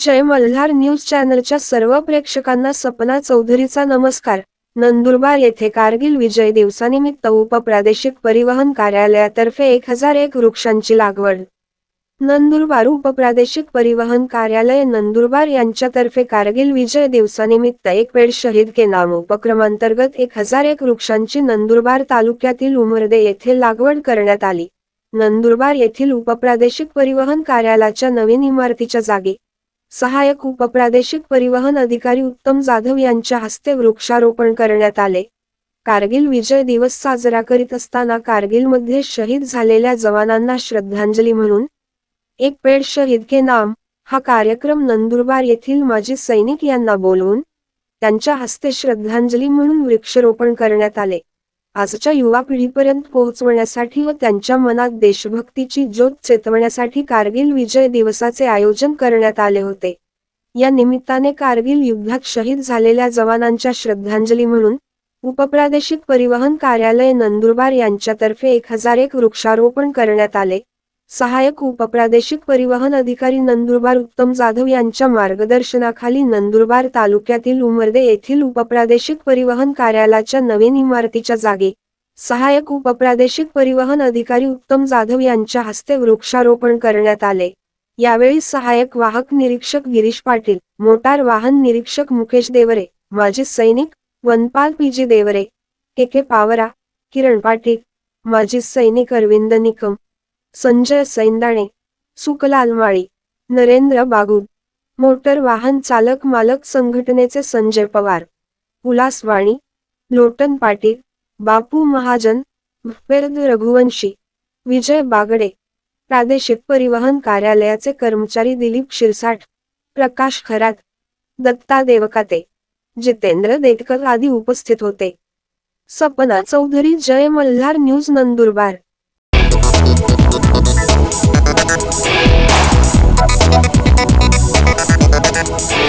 जय Malhar news चॅनलच्या सर्व प्रेक्षकांना सपना चौधरीचा नमस्कार. नंदुरबार येथे कारगिल विजय दिवसानिमित्त उपप्रादेशिक परिवहन कार्यालयातर्फे एक हजार एक वृक्षांची लागवड. नंदुरबार उपप्रादेशिक परिवहन कार्यालय नंदुरबार यांच्यातर्फे कारगिल विजय दिवसानिमित्त एक पेड शहीद के नाम उपक्रमांतर्गत एक हजार एक वृक्षांची नंदुरबार तालुक्यातील उमरदे येथे लागवड करण्यात आली. नंदुरबार येथील उपप्रादेशिक परिवहन कार्यालयाच्या नवीन इमारतीच्या जागी सहाय्यक उपप्रादेशिक परिवहन अधिकारी उत्तम जाधव यांच्या हस्ते वृक्षारोपण करण्यात आले. कारगिल विजय दिवस साजरा करीत असताना कारगिलमध्ये शहीद झालेल्या जवानांना श्रद्धांजली म्हणून एक पेड शहीद के नाम हा कार्यक्रम नंदुरबार येथील माजी सैनिक यांना बोलवून त्यांच्या हस्ते श्रद्धांजली म्हणून वृक्षारोपण करण्यात आले. आजच्या युवा पिढीपर्यंत पोहोचवण्यासाठी व त्यांच्या मनात देशभक्तीची ज्योत चेतवण्यासाठी कारगिल विजय दिवसाचे आयोजन करण्यात आले होते. या निमित्ताने कारगिल युद्धात शहीद झालेल्या जवानांच्या श्रद्धांजली म्हणून उपप्रादेशिक परिवहन कार्यालय नंदुरबार यांच्यातर्फे एक हजार एक वृक्षारोपण करण्यात आले. सहाय्यक उपप्रादेशिक परिवहन अधिकारी नंदुरबार उत्तम जाधव यांच्या मार्गदर्शनाखाली नंदुरबार तालुक्यातील उमरदे येथील उपप्रादेशिक परिवहन कार्यालयाच्या नवीन इमारतीच्या जागी सहाय्यक उपप्रादेशिक परिवहन अधिकारी उत्तम जाधव यांच्या हस्ते वृक्षारोपण करण्यात आले. यावेळी सहाय्यक वाहक निरीक्षक गिरीश पाटील मोटार वाहन निरीक्षक मुकेश देवरे माजी सैनिक वनपाल PG Deore K K Pawara Kiran Patil माजी सैनिक अरविंद निकम संजय सैंदाणे सुकलाल माळी नरेंद्र बागुड मोटर वाहन चालक मालक संघटनेचे संजय पवार उल्हास वाणी लोटन पाटील बापू महाजन वेद रघुवंशी विजय बागडे प्रादेशिक परिवहन कार्यालयाचे कर्मचारी दिलीप शिरसाट प्रकाश खरात दत्ता देवकाते जितेंद्र देटकर आदी उपस्थित होते. Sapna Chaudhari Jai Malhar news Nandurbar. Thank you.